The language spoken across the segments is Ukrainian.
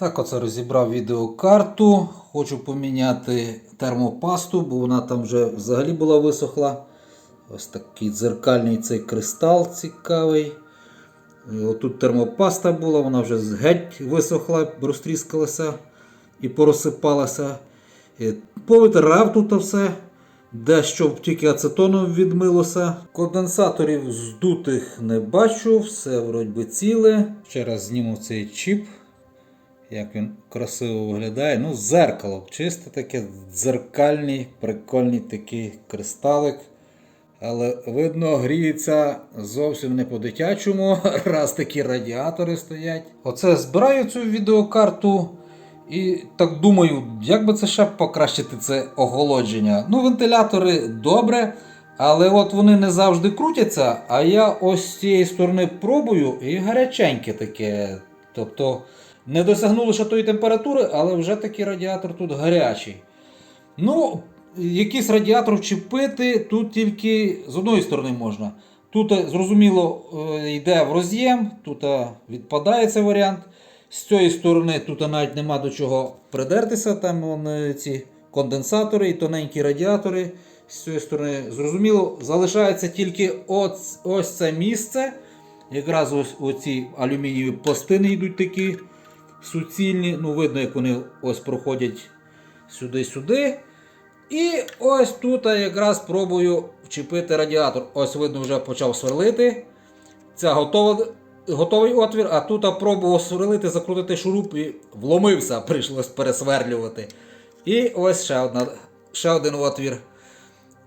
Так, оце розібрав відеокарту. Хочу поміняти термопасту, бо вона там вже взагалі була висохла. Ось такий дзеркальний цей кристал цікавий. І Отут термопаста була, вона вже геть висохла, розтріскалася і порозсипалася. Повитирав тут все. Дещо тільки ацетоном відмилося. Конденсаторів здутих не бачу, все вроді ціле. Ще раз зніму цей чіп. Як він красиво виглядає. Ну, зеркало. Чисто таке дзеркальний, прикольний такий кристалик. Але видно, гріється зовсім не по-дитячому, раз такі радіатори стоять. Оце збираю цю відеокарту і так думаю, як би це ще покращити це охолодження. Ну, вентилятори добре, але от вони не завжди крутяться. А я ось з цієї сторони пробую і гаряченьке таке. Тобто не досягнули ще тої температури, але вже такий радіатор тут гарячий. Ну, якийсь радіатор вчепити тут тільки з одної сторони можна. Тут, е, зрозуміло, е, йде в роз'єм, тут е, відпадає цей варіант. З цієї сторони тут навіть нема до чого придертися. Там вони, ці конденсатори і тоненькі радіатори. З цієї сторони, зрозуміло, залишається тільки ось, ось це місце. Якраз ось оці алюмінієві пластини йдуть такі суцільні. Ну, видно, як вони ось проходять сюди-сюди. І ось тут я якраз пробую вчепити радіатор. Ось видно, вже почав сверлити. Це готова, готовий отвір, а тут я пробував сверлити, закрутити шуруп і вломився, прийшлось пересверлювати. І ось ще, одна, ще один отвір.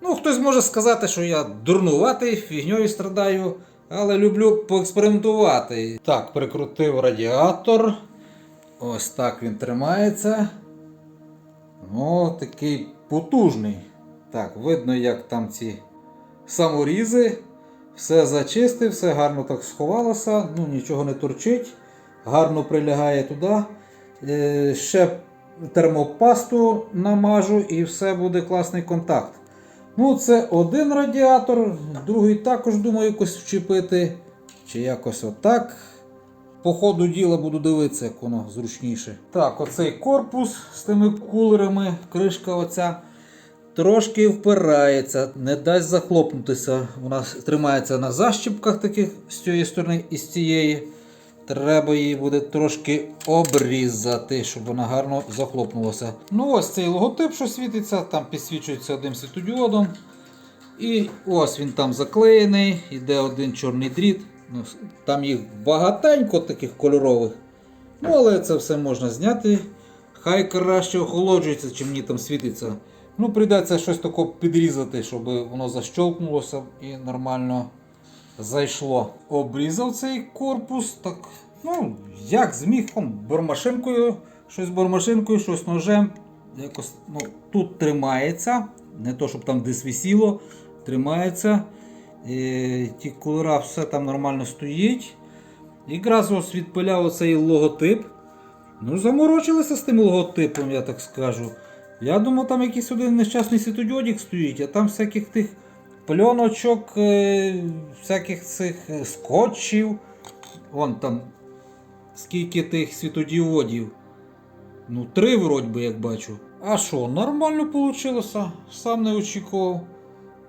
Ну, хтось може сказати, що я дурнуватий, фігньою страдаю, але люблю поекспериментувати. Так, прикрутив радіатор. Ось так він тримається. Ну, такий потужний. Так, видно, як там ці саморізи. Все зачистив, все гарно так сховалося, ну нічого не торчить, гарно прилягає туди. Е, ще термопасту намажу і все буде класний контакт. Ну, це один радіатор, другий також думаю якось вчепити. Чи якось отак. По ходу діла буду дивитися, як воно зручніше. Так, оцей корпус з тими кулерами, кришка оця трошки впирається, не дасть захлопнутися. Вона тримається на защіпках таких з цієї сторони і з цієї. Треба її буде трошки обрізати, щоб вона гарно захлопнулася. Ну ось цей логотип, що світиться, там підсвічується одним світодіодом. І ось він там заклеєний, іде один чорний дріт. Ну, Там їх багатенько таких кольорових. Ну, але це все можна зняти. Хай краще охолоджується, чим мені там світиться. Ну, прийдеться щось таке підрізати, щоб воно защолкнулося і нормально зайшло. Обрізав цей корпус, так, ну, як зміг, бормашинкою, щось бормашинкою, щось ножем. Якось, ну, тут тримається, не то, щоб там десь висіло, тримається. Ті кулера, все там нормально стоїть. Якраз ось відпиляв оцей логотип. Ну, заморочилися з тим логотипом, я так скажу. Я думав, там якийсь один нещасний світодіодік стоїть, а там всяких тих пленочок, е, всяких цих е, скотчів. Вон там скільки тих світодіодів. Ну, три вроді би, як бачу. А що, нормально вийшло, сам не очікував.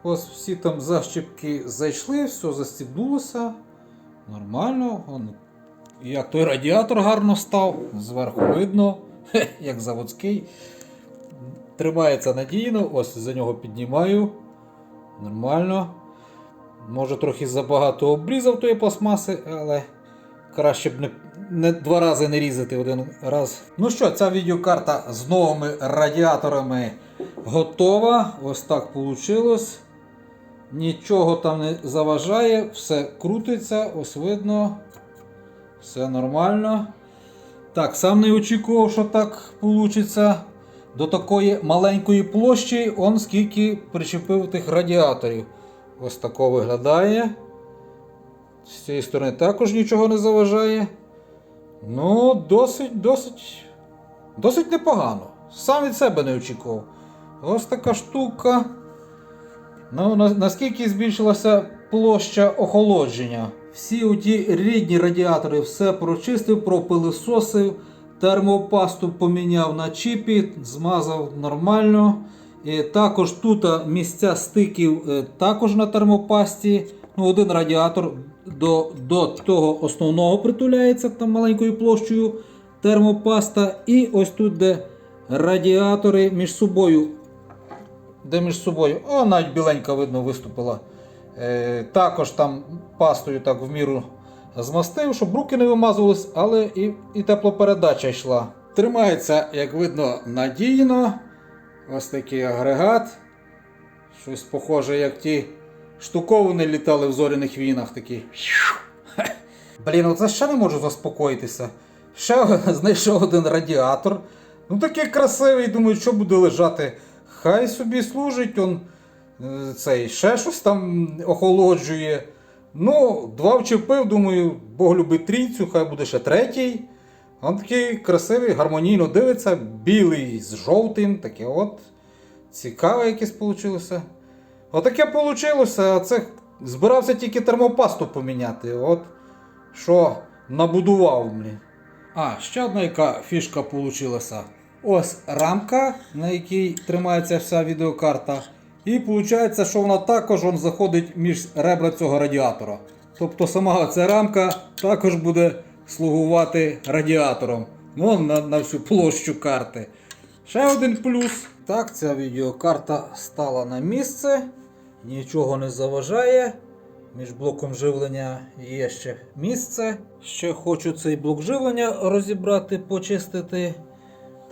Ось всі там защіпки зайшли, все застібнулося. Нормально. Вон, як той радіатор гарно став, зверху видно, як заводський. Тримається надійно, ось за нього піднімаю. Нормально. Може трохи забагато обрізав тої пластмаси, але краще б не, не два рази не різати один раз. Ну що, ця відеокарта з новими радіаторами готова. Ось так вийшло. Нічого там не заважає, все крутиться, ось видно. Все нормально. Так, сам не очікував, що так вийде. До такої маленької площі он скільки причепив тих радіаторів. Ось тако виглядає. З цієї сторони також нічого не заважає. Ну, досить, досить, досить непогано. Сам від себе не очікував. Ось така штука. Ну, на- наскільки збільшилася площа охолодження? Всі оті рідні радіатори все прочистив, пропилисосив, Термопасту поміняв на чіпі, змазав нормально. І також тут місця стиків е, також на термопасті. Ну, один радіатор до, до того основного притуляється там маленькою площею термопаста. І ось тут, де радіатори між собою. Де між собою. О, навіть біленька видно виступила. Е, також там пастою так в міру змастив, щоб руки не вимазувались, але і, і теплопередача йшла. Тримається, як видно, надійно. Ось такий агрегат. Щось похоже, як ті штуковини літали в зоряних війнах такі. Блін, оце ще не можу заспокоїтися. Ще знайшов один радіатор. Ну такий красивий, думаю, що буде лежати. Хай собі служить, он е, цей ще щось там охолоджує. Ну, два вчепив, думаю, Бог любить трійцю, хай буде ще третій. Он такий красивий, гармонійно дивиться, білий з жовтим, таке от. Цікаве якесь вийшло. Отаке вийшло, а це збирався тільки термопасту поміняти. От що набудував, блін. А, ще одна яка фішка вийшла. Ось рамка, на якій тримається вся відеокарта. І виходить, що вона також он, заходить між ребра цього радіатора. Тобто сама ця рамка також буде слугувати радіатором. Ну, на, на всю площу карти. Ще один плюс. Так, ця відеокарта стала на місце, нічого не заважає. Між блоком живлення є ще місце. Ще хочу цей блок живлення розібрати, почистити.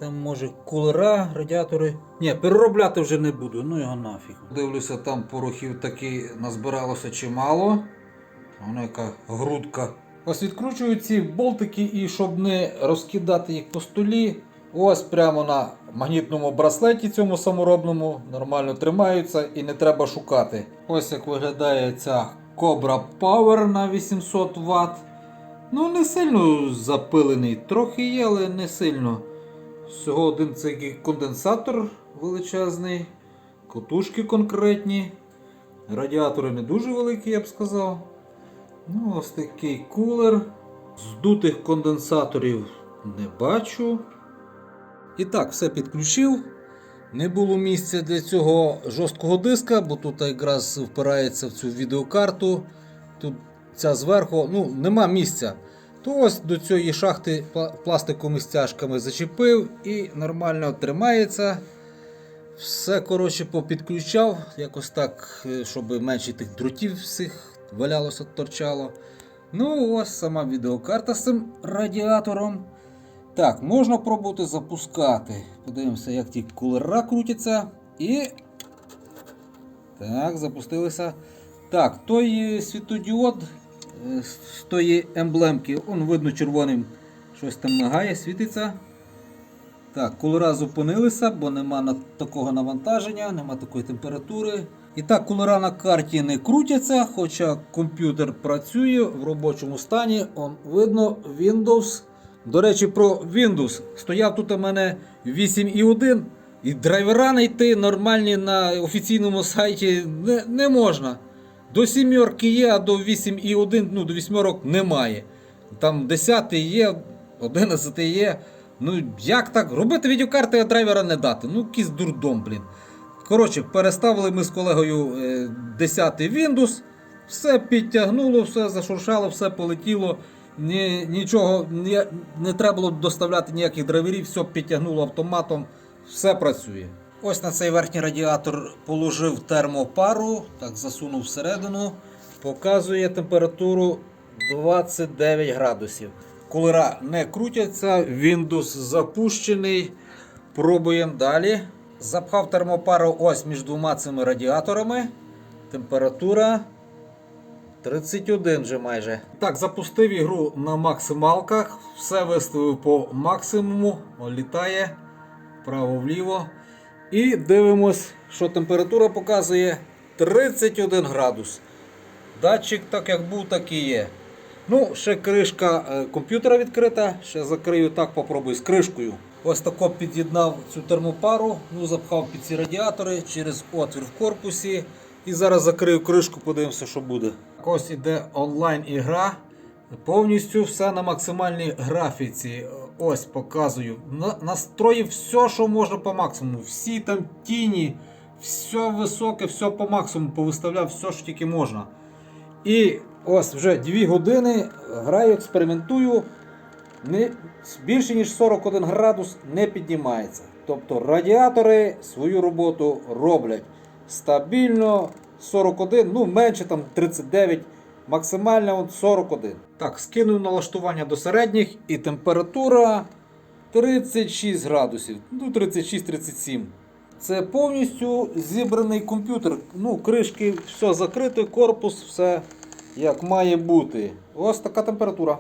Там може кулера, радіатори. Ні, переробляти вже не буду, ну його нафіг. Дивлюся, там порохів таки назбиралося чимало. Воно яка грудка. Ось відкручую ці болтики і щоб не розкидати їх по столі. Ось прямо на магнітному браслеті цьому саморобному нормально тримаються і не треба шукати. Ось як виглядає ця Cobra Power на 800 Вт. Ну, не сильно запилений, трохи є, але не сильно. Всього один цей конденсатор величезний, котушки конкретні. Радіатори не дуже великі, я б сказав. Ну, ось такий кулер. Здутих конденсаторів не бачу. І так, все підключив. Не було місця для цього жорсткого диска, бо тут якраз впирається в цю відеокарту. Тут ця зверху, ну, нема місця. То ось до цієї шахти пла- пластиковими стяжками зачепив і нормально тримається. Все коротше попідключав, якось так, е, щоб менше тих дротів всіх валялося, торчало. Ну, ось сама відеокарта з цим радіатором. Так, можна пробувати запускати. Подивимося, як ті кулера крутяться. І. Так, запустилися. Так, той е, світодіод з тої емблемки, он видно червоним щось там мигає, світиться. Так, кулера зупинилися, бо нема такого навантаження, нема такої температури. І так, кулера на карті не крутяться, хоча комп'ютер працює в робочому стані. Он видно Windows. До речі, про Windows. Стояв тут у мене 8.1, і драйвера знайти нормальні на офіційному сайті не, не можна. До сімерки є, а до 8.1, ну до вісьмерок немає. Там 10 є, 11 є. Ну як так? Робити відеокарти, а драйвера не дати. Ну, якийсь дурдом, блін. Коротше, переставили ми з колегою е, 10 Windows, все підтягнуло, все зашуршало, все полетіло. Ні, нічого не, не треба було доставляти ніяких драйверів, все підтягнуло автоматом, все працює. Ось на цей верхній радіатор положив термопару, так засунув всередину, показує температуру 29 градусів. Кулера не крутяться, Windows запущений. Пробуємо далі. Запхав термопару ось між двома цими радіаторами. Температура 31 вже майже. Так, запустив ігру на максималках. Все виставив по максимуму. Літає вправо-вліво. І дивимось, що температура показує 31 градус. Датчик так як був, так і є. Ну, ще кришка е, комп'ютера відкрита. Ще закрию так, попробую з кришкою. Ось тако під'єднав цю термопару, ну запхав під ці радіатори через отвір в корпусі. І зараз закрию кришку, подивимося, що буде. Ось іде онлайн ігра. Повністю все на максимальній графіці. Ось показую. Настроїв все, що можна по максимуму. Всі там тіні, все високе, все по максимуму повиставляв, все, що тільки можна. І ось вже 2 години граю, експериментую. Не, більше ніж 41 градус не піднімається. Тобто радіатори свою роботу роблять стабільно 41, ну менше там 39, максимально от 41. Так, скинув налаштування до середніх і температура 36 градусів. Ну 36-37. Це повністю зібраний комп'ютер. Ну, кришки, все закрите, корпус, все як має бути. Ось така температура.